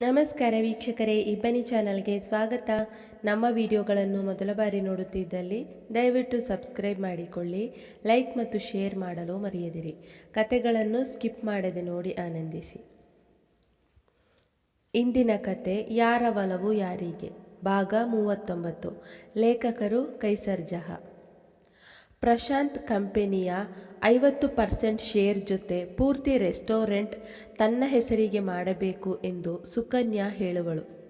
ನಮಸ್ಕಾರ ವೀಕ್ಷಕರೇ ಇಬ್ಬನಿ ಚಾನಲ್ಗೆ ಸ್ವಾಗತ. ನಮ್ಮ ವಿಡಿಯೋಗಳನ್ನು ಮೊದಲ ಬಾರಿ ನೋಡುತ್ತಿದ್ದಲ್ಲಿ ದಯವಿಟ್ಟು ಸಬ್ಸ್ಕ್ರೈಬ್ ಮಾಡಿಕೊಳ್ಳಿ, ಲೈಕ್ ಮತ್ತು ಶೇರ್ ಮಾಡಲು ಮರೆಯದಿರಿ. ಕತೆಗಳನ್ನು ಸ್ಕಿಪ್ ಮಾಡದೆ ನೋಡಿ ಆನಂದಿಸಿ. ಇಂದಿನ ಕತೆ, ಯಾರ ಒಲವು ಯಾರಿಗೆ? ಭಾಗ ಮೂವತ್ತೊಂಬತ್ತು. ಲೇಖಕರು ಕೈಸರ್ಜಹ ಪ್ರಶಾಂತ್ ಕಂಪೆನಿಯ ಐವತ್ತು ಪರ್ಸೆಂಟ್ ಶೇರ್ ಜೊತೆ ಪೂರ್ತಿ ರೆಸ್ಟೋರೆಂಟ್ ತನ್ನ ಹೆಸರಿಗೆ ಮಾಡಬೇಕು ಎಂದು ಸುಕನ್ಯಾ ಹೇಳುವಳು.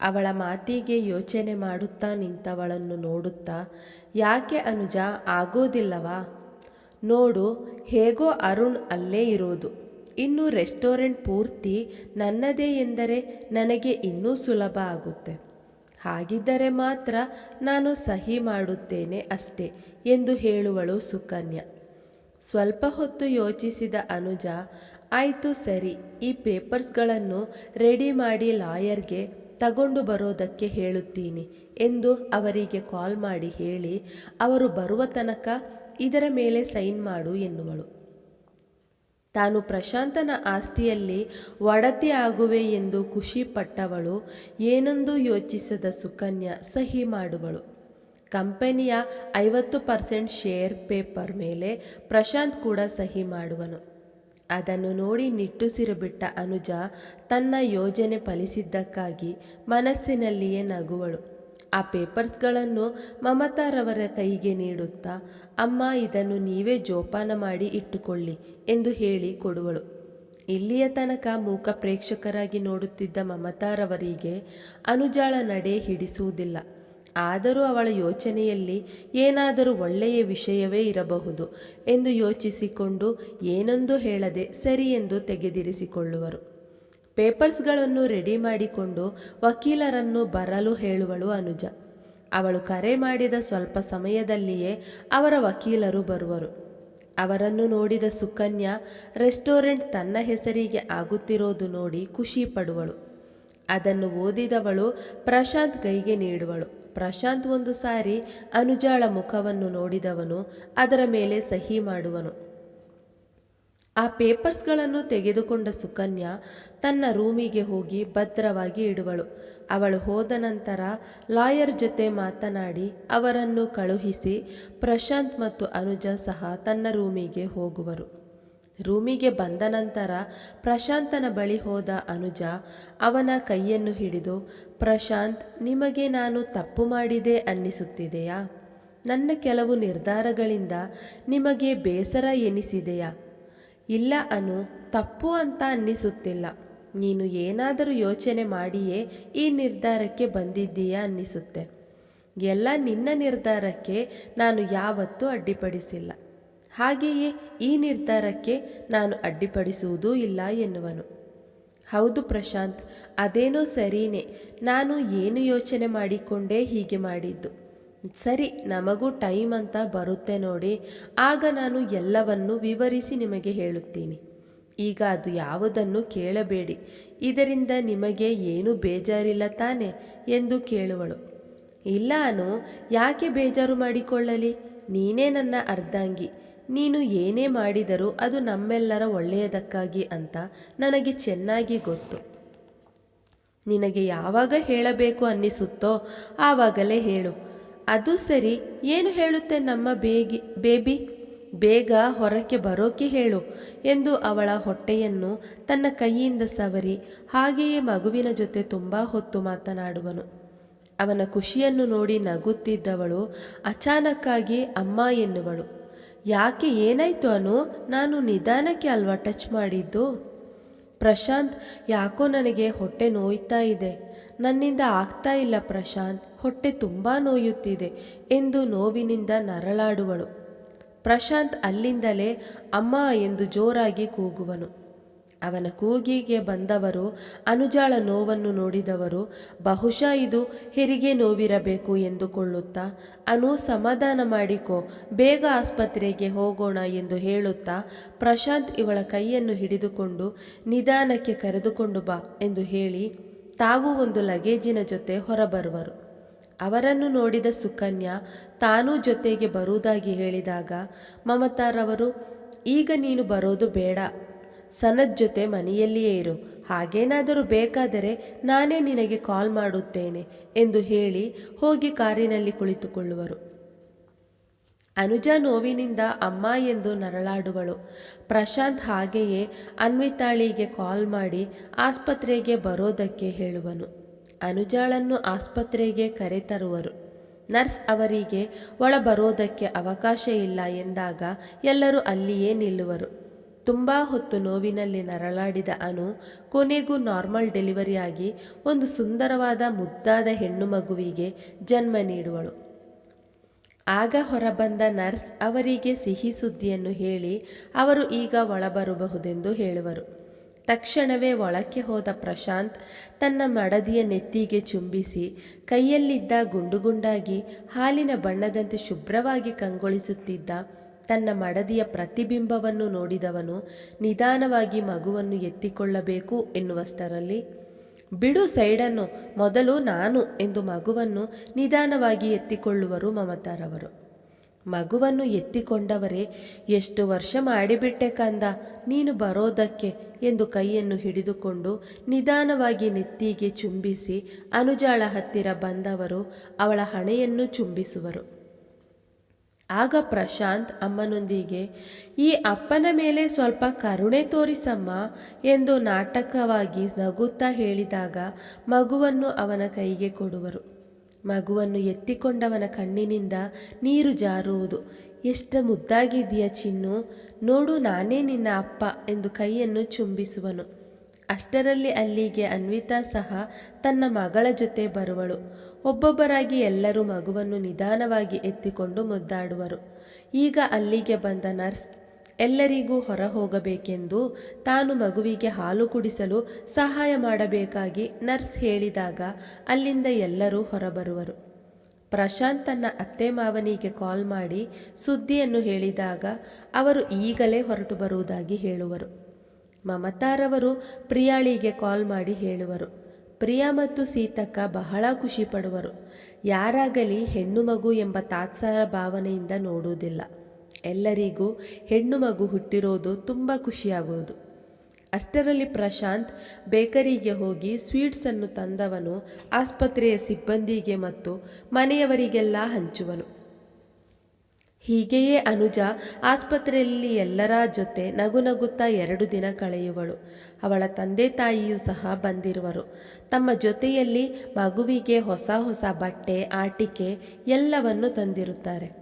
ಅವಳ ಮಾತಿಗೆ ಯೋಚನೆ ಮಾಡುತ್ತಾ ನಿಂತವಳನ್ನು ನೋಡುತ್ತಾ, ಯಾಕೆ ಅನುಜ, ಆಗೋದಿಲ್ಲವಾ? ನೋಡು, ಹೇಗೋ ಅರುಣ್ ಅಲ್ಲೇ ಇರೋದು. ಇನ್ನು ರೆಸ್ಟೋರೆಂಟ್ ಪೂರ್ತಿ ನನ್ನದೇ ಎಂದರೆ ನನಗೆ ಇನ್ನೂ ಸುಲಭ ಆಗುತ್ತೆ. ಹಾಗಿದ್ದರೆ ಮಾತ್ರ ನಾನು ಸಹಿ ಮಾಡುತ್ತೇನೆ ಅಷ್ಟೇ, ಎಂದು ಹೇಳುವಳು ಸುಕನ್ಯಾ. ಸ್ವಲ್ಪ ಹೊತ್ತು ಯೋಚಿಸಿದ ಅನುಜ, ಆಯಿತು ಸರಿ, ಈ ಪೇಪರ್ಸ್ಗಳನ್ನು ರೆಡಿ ಮಾಡಿ ಲಾಯರ್ಗೆ ತಗೊಂಡು ಬರೋದಕ್ಕೆ ಹೇಳುತ್ತೀನಿ ಎಂದು ಅವರಿಗೆ ಕಾಲ್ ಮಾಡಿ ಹೇಳಿ, ಅವರು ಬರುವ ತನಕ ಇದರ ಮೇಲೆ ಸೈನ್ ಮಾಡು ಎನ್ನುವಳು. ತಾನು ಪ್ರಶಾಂತನ ಆಸ್ತಿಯಲ್ಲಿ ಒಡತಿ ಆಗುವೆ ಎಂದು ಖುಷಿಪಟ್ಟವಳು ಏನೊಂದು ಯೋಚಿಸದ ಸುಕನ್ಯಾ ಸಹಿ ಮಾಡುವಳು. ಕಂಪನಿಯ ಐವತ್ತು ಪರ್ಸೆಂಟ್ ಶೇರ್ ಪೇಪರ್ ಮೇಲೆ ಪ್ರಶಾಂತ್ ಕೂಡ ಸಹಿ ಮಾಡುವನು. ಅದನ್ನು ನೋಡಿ ನಿಟ್ಟುಸಿರು ಬಿಟ್ಟ ಅನುಜ ತನ್ನ ಯೋಜನೆ ಫಲಿಸಿದ್ದಕ್ಕಾಗಿ ಮನಸ್ಸಿನಲ್ಲಿಯೇ ನಗುವಳು. ಆ ಪೇಪರ್ಸ್ಗಳನ್ನು ಮಮತಾರವರ ಕೈಗೆ ನೀಡುತ್ತಾ, ಅಮ್ಮ, ಇದನ್ನು ನೀವೇ ಜೋಪಾನ ಮಾಡಿ ಇಟ್ಟುಕೊಳ್ಳಿ ಎಂದು ಹೇಳಿ ಕೊಡುವಳು. ಇಲ್ಲಿಯ ತನಕ ಮೂಕ ಪ್ರೇಕ್ಷಕರಾಗಿ ನೋಡುತ್ತಿದ್ದ ಮಮತಾರವರಿಗೆ ಅನುಜಾಳ ನಡೆ ಹಿಡಿಸುವುದಿಲ್ಲ. ಆದರೂ ಅವಳ ಯೋಚನೆಯಲ್ಲಿ ಏನಾದರೂ ಒಳ್ಳೆಯ ವಿಷಯವೇ ಇರಬಹುದು ಎಂದು ಯೋಚಿಸಿಕೊಂಡು ಏನೊಂದು ಹೇಳದೆ ಸರಿ ಎಂದು ತೆಗೆದಿರಿಸಿಕೊಳ್ಳುವರು. ಪೇಪರ್ಸ್ಗಳನ್ನು ರೆಡಿ ಮಾಡಿಕೊಂಡು ವಕೀಲರನ್ನು ಬರಲು ಹೇಳುವಳು ಅನುಜ. ಅವಳು ಕರೆ ಮಾಡಿದ ಸ್ವಲ್ಪ ಸಮಯದಲ್ಲಿಯೇ ಅವರ ವಕೀಲರು ಬರುವರು. ಅವರನ್ನು ನೋಡಿದ ಸುಕನ್ಯಾ, ರೆಸ್ಟೋರೆಂಟ್ ತನ್ನ ಹೆಸರಿಗೆ ಆಗುತ್ತಿರೋದು ನೋಡಿ ಖುಷಿ ಪಡುವಳು. ಅದನ್ನು ಓದಿದವಳು ಪ್ರಶಾಂತ್ ಕೈಗೆ ನೀಡುವಳು. ಪ್ರಶಾಂತ್ ಒಂದು ಸಾರಿ ಅನುಜಾಳ ಮುಖವನ್ನು ನೋಡಿದವನು, ಅದರ ಮೇಲೆ ಸಹಿ ಮಾಡುವನು. ಆ ಪೇಪರ್ಸ್ಗಳನ್ನು ತೆಗೆದುಕೊಂಡ ಸುಕನ್ಯಾ ತನ್ನ ರೂಮಿಗೆ ಹೋಗಿ ಭದ್ರವಾಗಿ ಇಡುವಳು. ಅವಳು ಹೋದ ನಂತರ ಲಾಯರ್ ಜೊತೆ ಮಾತನಾಡಿ ಅವರನ್ನು ಕಳುಹಿಸಿ ಪ್ರಶಾಂತ್ ಮತ್ತು ಅನುಜ ಸಹ ತನ್ನ ರೂಮಿಗೆ ಹೋಗುವರು. ರೂಮಿಗೆ ಬಂದ ನಂತರ ಪ್ರಶಾಂತನ ಬಳಿ ಹೋದ ಅನುಜ ಅವನ ಕೈಯನ್ನು ಹಿಡಿದು, ಪ್ರಶಾಂತ್, ನಿಮಗೆ ನಾನು ತಪ್ಪು ಮಾಡಿದೆ ಅನ್ನಿಸುತ್ತಿದೆಯಾ? ನನ್ನ ಕೆಲವು ನಿರ್ಧಾರಗಳಿಂದ ನಿಮಗೆ ಬೇಸರ ಎನಿಸಿದೆಯಾ? ಇಲ್ಲ ಅನು, ತಪ್ಪು ಅಂತ ಅನ್ನಿಸುತ್ತಿಲ್ಲ. ನೀನು ಏನಾದರೂ ಯೋಚನೆ ಮಾಡಿಯೇ ಈ ನಿರ್ಧಾರಕ್ಕೆ ಬಂದಿದ್ದೀಯಾ ಅನ್ನಿಸುತ್ತೆ. ಎಲ್ಲ ನಿನ್ನ ನಿರ್ಧಾರಕ್ಕೆ ನಾನು ಯಾವತ್ತೂ ಅಡ್ಡಿಪಡಿಸಿಲ್ಲ. ಹಾಗೆಯೇ ಈ ನಿರ್ಧಾರಕ್ಕೆ ನಾನು ಅಡ್ಡಿಪಡಿಸುವುದೂ ಇಲ್ಲ ಎನ್ನುವನು. ಹೌದು ಪ್ರಶಾಂತ್, ಅದೇನೋ ಸರಿನೇ. ನಾನು ಏನು ಯೋಚನೆ ಮಾಡಿಕೊಂಡೇ ಹೀಗೆ ಮಾಡಿದ್ದು? ಸರಿ, ನಮಗೂ ಟೈಮ್ ಅಂತ ಬರುತ್ತೆ ನೋಡಿ. ಆಗ ನಾನು ಎಲ್ಲವನ್ನು ವಿವರಿಸಿ ನಿಮಗೆ ಹೇಳುತ್ತೀನಿ. ಈಗ ಅದು ಯಾವುದನ್ನು ಕೇಳಬೇಡಿ. ಇದರಿಂದ ನಿಮಗೆ ಏನು ಬೇಜಾರಿಲ್ಲ ತಾನೆ? ಎಂದು ಕೇಳುವಳು. ಇಲ್ಲ ಅನು, ಯಾಕೆ ಬೇಜಾರು ಮಾಡಿಕೊಳ್ಳಲಿ? ನೀನೇ ನನ್ನ ಅರ್ಧಾಂಗಿ. ನೀನು ಏನೇ ಮಾಡಿದರೂ ಅದು ನಮ್ಮೆಲ್ಲರ ಒಳ್ಳೆಯದಕ್ಕಾಗಿ ಅಂತ ನನಗೆ ಚೆನ್ನಾಗಿ ಗೊತ್ತು. ನಿನಗೆ ಯಾವಾಗ ಹೇಳಬೇಕು ಅನ್ನಿಸುತ್ತೋ ಆವಾಗಲೇ ಹೇಳು. ಅದು ಸರಿ, ಏನು ಹೇಳುತ್ತೆ ನಮ್ಮ ಬೇಗಿ, ಬೇಬಿ? ಬೇಗ ಹೊರಕ್ಕೆ ಬರೋಕೆ ಹೇಳು ಎಂದು ಅವಳ ಹೊಟ್ಟೆಯನ್ನು ತನ್ನ ಕೈಯಿಂದ ಸವರಿ ಹಾಗೆಯೇ ಮಗುವಿನ ಜೊತೆ ತುಂಬ ಹೊತ್ತು ಮಾತನಾಡುವನು. ಅವನ ಖುಷಿಯನ್ನು ನೋಡಿ ನಗುತ್ತಿದ್ದವಳು ಅಚಾನಕ್ಕಾಗಿ ಅಮ್ಮ ಎನ್ನುವಳು. ಯಾಕೆ ಏನಾಯಿತು ಅನು? ನಾನು ನಿಧಾನಕ್ಕೆ ಅಲ್ವಾ ಟಚ್ ಮಾಡಿದ್ದು? ಪ್ರಶಾಂತ್, ಯಾಕೋ ನನಗೆ ಹೊಟ್ಟೆ ನೋಯ್ತಾ ಇದೆ. ನನ್ನಿಂದ ಆಗ್ತಾ ಇಲ್ಲ ಪ್ರಶಾಂತ್. ಹೊಟ್ಟೆ ತುಂಬ ನೋಯುತ್ತಿದೆ ಎಂದು ನೋವಿನಿಂದ ನರಳಾಡುವಳು. ಪ್ರಶಾಂತ್ ಅಲ್ಲಿಂದಲೇ ಅಮ್ಮ ಎಂದು ಜೋರಾಗಿ ಕೂಗುವನು. ಅವನ ಕೂಗಿಗೆ ಬಂದವರು, ಅನುಜಾಳ ನೋವನ್ನು ನೋಡಿದವರು, ಬಹುಶಃ ಇದು ಹೆರಿಗೆ ನೋವಿರಬೇಕು ಎಂದುಕೊಳ್ಳುತ್ತಾ, ಅನು ಸಮಾಧಾನ ಮಾಡಿಕೋ, ಬೇಗ ಆಸ್ಪತ್ರೆಗೆ ಹೋಗೋಣ ಎಂದು ಹೇಳುತ್ತಾ, ಪ್ರಶಾಂತ್ ಇವಳ ಕೈಯನ್ನು ಹಿಡಿದುಕೊಂಡು ನಿಧಾನಕ್ಕೆ ಕರೆದುಕೊಂಡು ಬಾ ಎಂದು ಹೇಳಿ, ತಾವು ಒಂದು ಲಗೇಜಿನ ಜೊತೆ ಹೊರಬರುವರು. ಅವರನ್ನು ನೋಡಿದ ಸುಕನ್ಯಾ ತಾನೂ ಜೊತೆಗೆ ಬರುವುದಾಗಿ ಹೇಳಿದಾಗ, ಮಮತಾರವರು, ಈಗ ನೀನು ಬರೋದು ಬೇಡ ಸನದ್ ಜೊತೆ ಮನೆಯಲ್ಲಿಯೇ ಇರು. ಹಾಗೇನಾದರೂ ಬೇಕಾದರೆ ನಾನೇ ನಿನಗೆ ಕಾಲ್ ಮಾಡುತ್ತೇನೆ ಎಂದು ಹೇಳಿ ಹೋಗಿ ಕಾರಿನಲ್ಲಿ ಕುಳಿತುಕೊಳ್ಳುವರು. ಅನುಜ ನೋವಿನಿಂದ ಅಮ್ಮ ಎಂದು ನರಳಾಡುವಳು. ಪ್ರಶಾಂತ್ ಹಾಗೆಯೇ ಅನ್ವಿತಾಳಿಗೆ ಕಾಲ್ ಮಾಡಿ ಆಸ್ಪತ್ರೆಗೆ ಬರೋದಕ್ಕೆ ಹೇಳುವನು. ಅನುಜಾಳನ್ನು ಆಸ್ಪತ್ರೆಗೆ ಕರೆತರುವರು. ನರ್ಸ್ ಅವರಿಗೆ ಒಳಬರೋದಕ್ಕೆ ಅವಕಾಶ ಇಲ್ಲ ಎಂದಾಗ ಎಲ್ಲರೂ ಅಲ್ಲಿಯೇ ನಿಲ್ಲುವರು. ತುಂಬ ಹೊತ್ತು ನೋವಿನಲ್ಲಿ ನರಳಾಡಿದ ಅನು ಕೊನೆಗೂ ನಾರ್ಮಲ್ ಡೆಲಿವರಿಯಾಗಿ ಒಂದು ಸುಂದರವಾದ ಮುದ್ದಾದ ಹೆಣ್ಣು ಮಗುವಿಗೆ ಜನ್ಮ ನೀಡುವಳು. ಆಗ ಹೊರಬಂದ ನರ್ಸ್ ಅವರಿಗೆ ಸಿಹಿ ಸುದ್ದಿಯನ್ನು ಹೇಳಿ ಅವರು ಈಗ ಒಳಬರಬಹುದೆಂದು ಹೇಳುವರು. ತಕ್ಷಣವೇ ಒಳಕ್ಕೆ ಹೋದ ಪ್ರಶಾಂತ್ ತನ್ನ ಮಡದಿಯ ನೆತ್ತಿಗೆ ಚುಂಬಿಸಿ ಕೈಯಲ್ಲಿದ್ದ ಗುಂಡುಗುಂಡಾಗಿ ಹಾಲಿನ ಬಣ್ಣದಂತೆ ಶುಭ್ರವಾಗಿ ಕಂಗೊಳಿಸುತ್ತಿದ್ದ ತನ್ನ ಮಡದಿಯ ಪ್ರತಿಬಿಂಬವನ್ನು ನೋಡಿದವನು ನಿಧಾನವಾಗಿ ಮಗುವನ್ನು ಎತ್ತಿಕೊಳ್ಳಬೇಕು ಎನ್ನುವಷ್ಟರಲ್ಲಿ, ಬಿಡು ಸೈಡನ್ನು, ಮೊದಲು ನಾನು ಎಂದು ಮಗುವನ್ನು ನಿಧಾನವಾಗಿ ಎತ್ತಿಕೊಳ್ಳುವರು ಮಮತಾರವರು. ಮಗುವನ್ನು ಎತ್ತಿಕೊಂಡವರೇ, ಎಷ್ಟು ವರ್ಷ ಮಾಡಿಬಿಟ್ಟೆ ಕಂದ, ನೀನು ಬರೋದಕ್ಕೆ ಎಂದು ಕೈಯನ್ನು ಹಿಡಿದುಕೊಂಡು ನಿಧಾನವಾಗಿ ನೆತ್ತಿಗೆ ಚುಂಬಿಸಿ ಅನುಜಾಳ ಹತ್ತಿರ ಬಂದವರು, ಅವಳ ಹಣೆಯನ್ನು ಚುಂಬಿಸುವರು. ಆಗ ಪ್ರಶಾಂತ್ ಅಮ್ಮನೊಂದಿಗೆ, ಈ ಅಪ್ಪನ ಮೇಲೆ ಸ್ವಲ್ಪ ಕರುಣೆ ತೋರಿಸಮ್ಮ ಎಂದು ನಾಟಕವಾಗಿ ನಗುತ್ತಾ ಹೇಳಿದಾಗ ಮಗುವನ್ನು ಅವನ ಕೈಗೆ ಕೊಡುವರು. ಮಗುವನ್ನು ಎತ್ತಿಕೊಂಡವನ ಕಣ್ಣಿನಿಂದ ನೀರು ಜಾರುವುದು. ಎಷ್ಟು ಮುದ್ದಾಗಿದೆಯ ಚಿನ್ನು, ನೋಡು ನಾನೇ ನಿನ್ನ ಅಪ್ಪ ಎಂದು ಕೈಯನ್ನು ಚುಂಬಿಸುವನು. ಅಷ್ಟರಲ್ಲಿ ಅಲ್ಲಿಗೆ ಅನ್ವಿತಾ ಸಹ ತನ್ನ ಮಗಳ ಜೊತೆ ಬರುವಳು. ಒಬ್ಬೊಬ್ಬರಾಗಿ ಎಲ್ಲರೂ ಮಗುವನ್ನು ನಿಧಾನವಾಗಿ ಎತ್ತಿಕೊಂಡು ಮುದ್ದಾಡುವರು. ಈಗ ಅಲ್ಲಿಗೆ ಬಂದ ನರ್ಸ್, ಎಲ್ಲರಿಗೂ ಹೊರ ಹೋಗಬೇಕೆಂದು ತಾನು ಮಗುವಿಗೆ ಹಾಲು ಕುಡಿಸಲು ಸಹಾಯ ಮಾಡಬೇಕಾಗಿ ನರ್ಸ್ ಹೇಳಿದಾಗ ಅಲ್ಲಿಂದ ಎಲ್ಲರೂ ಹೊರಬರುವರು. ಪ್ರಶಾಂತ್ ತನ್ನ ಅತ್ತೆ ಮಾವನಿಗೆ ಕಾಲ್ ಮಾಡಿ ಸುದ್ದಿಯನ್ನು ಹೇಳಿದಾಗ ಅವರು ಈಗಲೇ ಹೊರಟು ಬರುವುದಾಗಿ ಹೇಳುವರು. ಮಮತಾರವರು ಪ್ರಿಯಾಳಿಗೆ ಕಾಲ್ ಮಾಡಿ ಹೇಳುವರು. ಪ್ರಿಯಾ ಮತ್ತು ಸೀತಕ್ಕ ಬಹಳ ಖುಷಿ ಪಡುವರು. ಯಾರಾಗಲಿ ಹೆಣ್ಣು ಮಗು ಎಂಬ ತಾತ್ಸಾರ ಭಾವನೆಯಿಂದ ನೋಡುವುದಿಲ್ಲ. ಎಲ್ಲರಿಗೂ ಹೆಣ್ಣು ಮಗು ಹುಟ್ಟಿರೋದು ತುಂಬ ಖುಷಿಯಾಗುವುದು. ಅಷ್ಟರಲ್ಲಿ ಪ್ರಶಾಂತ್ ಬೇಕರಿಗೆ ಹೋಗಿ ಸ್ವೀಟ್ಸನ್ನು ತಂದವನು, ಆಸ್ಪತ್ರೆಯ ಸಿಬ್ಬಂದಿಗೆ ಮತ್ತು ಮನೆಯವರಿಗೆಲ್ಲ ಹಂಚುವನು. ಹೀಗೆಯೇ ಅನುಜ ಆಸ್ಪತ್ರೆಯಲ್ಲಿ ಎಲ್ಲರ ಜೊತೆ ನಗು ನಗುತ್ತಾ ಎರಡು ದಿನ ಕಳೆಯುವಳು. ಅವಳ ತಂದೆ ತಾಯಿಯೂ ಸಹ ಬಂದಿರುವರು. ತಮ್ಮ ಜೊತೆಯಲ್ಲಿ ಮಗುವಿಗೆ ಹೊಸ ಹೊಸ ಬಟ್ಟೆ, ಆಟಿಕೆ ಎಲ್ಲವನ್ನು ತಂದಿರುತ್ತಾರೆ.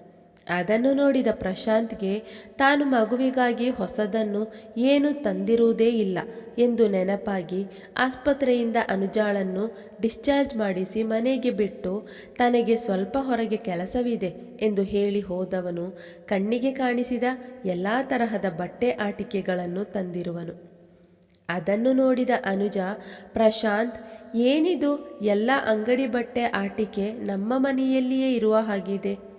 ಅದನ್ನು ನೋಡಿದ ಪ್ರಶಾಂತ್ಗೆ ತಾನು ಮಗುವಿಗಾಗಿ ಹೊಸದನ್ನು ಏನು ತಂದಿರುವುದೇ ಇಲ್ಲ ಎಂದು ನೆನಪಾಗಿ ಆಸ್ಪತ್ರೆಯಿಂದ ಅನುಜಾಳನ್ನು ಡಿಸ್ಚಾರ್ಜ್ ಮಾಡಿಸಿ ಮನೆಗೆ ಬಿಟ್ಟು ತನಗೆ ಸ್ವಲ್ಪ ಹೊರಗೆ ಕೆಲಸವಿದೆ ಎಂದು ಹೇಳಿ ಹೋದವನು ಕಣ್ಣಿಗೆ ಕಾಣಿಸಿದ ಎಲ್ಲ ತರಹದ ಬಟ್ಟೆ ಆಟಿಕೆಗಳನ್ನು ತಂದಿರುವನು. ಅದನ್ನು ನೋಡಿದ ಅನುಜ, ಪ್ರಶಾಂತ್, ಏನಿದು? ಎಲ್ಲ ಅಂಗಡಿ ಬಟ್ಟೆ ಆಟಿಕೆ ನಮ್ಮ ಮನೆಯಲ್ಲಿಯೇ ಇರುವ ಹಾಗಿದೆ.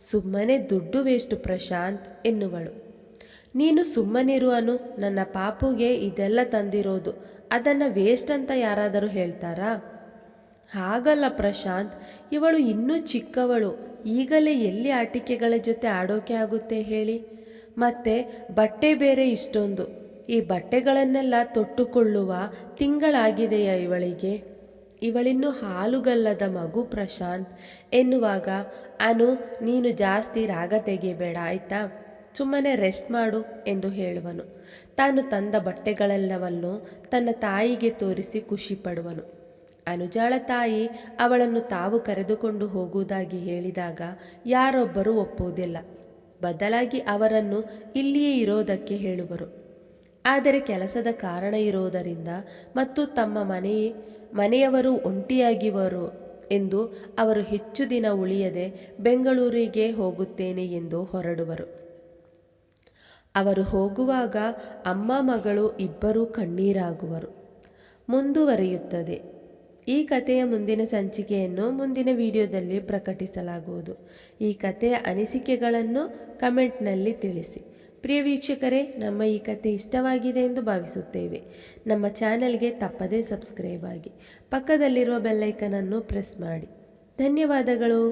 ಸುಮ್ಮನೆ ದುಡ್ಡು ವೇಸ್ಟು ಪ್ರಶಾಂತ್ ಎನ್ನುವಳು. ನೀನು ಸುಮ್ಮನಿರುವನು ನನ್ನ ಪಾಪುಗೆ ಇದೆಲ್ಲ ತಂದಿರೋದು, ಅದನ್ನು ವೇಸ್ಟ್ ಅಂತ ಯಾರಾದರೂ ಹೇಳ್ತಾರಾ? ಹಾಗಲ್ಲ ಪ್ರಶಾಂತ್, ಇವಳು ಇನ್ನೂ ಚಿಕ್ಕವಳು, ಈಗಲೇ ಎಲ್ಲಿ ಆಟಿಕೆಗಳ ಜೊತೆ ಆಡೋಕೆ ಆಗುತ್ತೆ ಹೇಳಿ? ಮತ್ತೆ ಬಟ್ಟೆ ಬೇರೆ ಇಷ್ಟೊಂದು, ಈ ಬಟ್ಟೆಗಳನ್ನೆಲ್ಲ ತೊಟ್ಟುಕೊಳ್ಳುವ ತಿಂಗಳಾಗಿದೆಯಾ ಇವಳಿಗೆ? ಇವಳಿನ್ನು ಹಾಲುಗಲ್ಲದ ಮಗು ಪ್ರಶಾಂತ್ ಎನ್ನುವಾಗ, ಅನು, ನೀನು ಜಾಸ್ತಿ ರಾಗ ತೆಗೆಯಬೇಡ ಆಯ್ತಾ? ಸುಮ್ಮನೆ ರೆಸ್ಟ್ ಮಾಡು ಎಂದು ಹೇಳುವನು. ತಾನು ತಂದ ಬಟ್ಟೆಗಳೆಲ್ಲವನ್ನು ತನ್ನ ತಾಯಿಗೆ ತೋರಿಸಿ ಖುಷಿ ಪಡುವನು ಅನುಜಾಳ ತಾಯಿ ಅವಳನ್ನು ತಾವು ಕರೆದುಕೊಂಡು ಹೋಗುವುದಾಗಿ ಹೇಳಿದಾಗ ಯಾರೊಬ್ಬರೂ ಒಪ್ಪುವುದಿಲ್ಲ. ಬದಲಾಗಿ ಅವರನ್ನು ಇಲ್ಲಿಯೇ ಇರೋದಕ್ಕೆ ಹೇಳುವರು. ಆದರೆ ಕೆಲಸದ ಕಾರಣ ಇರುವುದರಿಂದ ಮತ್ತು ತಮ್ಮ ಮನೆ, ಮನೆಯವರು ಒಂಟಿಯಾಗಿವರು ಎಂದು ಅವರು ಹೆಚ್ಚು ದಿನ ಉಳಿಯದೆ ಬೆಂಗಳೂರಿಗೆ ಹೋಗುತ್ತೇನೆ ಎಂದು ಹೊರಡುವರು. ಅವರು ಹೋಗುವಾಗ ಅಮ್ಮ ಮಗಳು ಇಬ್ಬರೂ ಕಣ್ಣೀರಾಗುವರು. ಮುಂದುವರಿಯುತ್ತದೆ. ಈ ಕಥೆಯ ಮುಂದಿನ ಸಂಚಿಕೆಯನ್ನು ಮುಂದಿನ ವಿಡಿಯೋದಲ್ಲಿ ಪ್ರಕಟಿಸಲಾಗುವುದು. ಈ ಕಥೆಯ ಅನಿಸಿಕೆಗಳನ್ನು ಕಮೆಂಟ್ನಲ್ಲಿ ತಿಳಿಸಿ. ಪ್ರಿಯ ವೀಕ್ಷಕರೇ, ನಮ್ಮ ಈ ಕತೆ ಇಷ್ಟವಾಗಿದೆ ಎಂದು ಭಾವಿಸುತ್ತೇವೆ. ನಮ್ಮ ಚಾನೆಲ್ಗೆ ತಪ್ಪದೇ ಸಬ್ಸ್ಕ್ರೈಬ್ ಆಗಿ, ಪಕ್ಕದಲ್ಲಿರುವ ಬೆಲ್ಲೈಕನನ್ನು ಪ್ರೆಸ್ ಮಾಡಿ. ಧನ್ಯವಾದಗಳು.